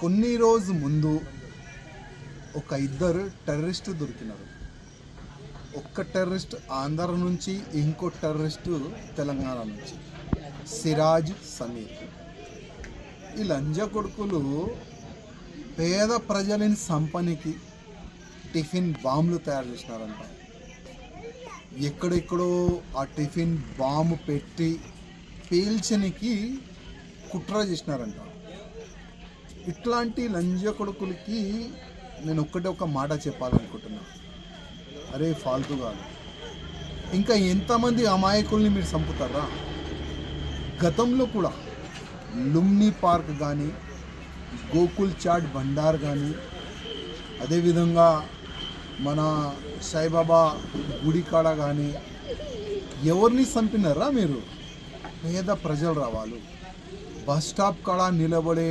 కొన్ని రోజు ముందు ఒక ఇద్దరు టెర్రరిస్ట్ దొరికినారు. ఒక్క టెర్రరిస్ట్ ఆంధ్ర నుంచి ఇంకో టెర్రరిస్ట్ తెలంగాణ నుంచి. సిరాజ్ సమీర్. ఈ లంజ కొడుకులు పేద ప్రజలని సంపనికి టిఫిన్ బాంబులు తయారు చేసినారంట. ఎక్కడెక్కడో ఆ టిఫిన్ బాంబు పెట్టి పీల్చనికి కుట్ర చేసినారంట. ఇట్లాంటి లంజ కొడుకులకి నేను ఒక్కటే ఒక మాట చెప్పాలనుకుంటున్నా. అరే ఫాల్తు కాదు ఇంకా ఎంతమంది అమాయకుల్ని మీరు చంపుతారా? గతంలో కూడా లుమ్ని పార్క్ కానీ గోకుల్ చాట్ భండార్ కానీ అదేవిధంగా మన సాయిబాబా గుడి కాడ కానీ ఎవరిని చంపినారా మీరు? పేద ప్రజలు రావాలి. బస్ స్టాప్ కాడ నిలబడే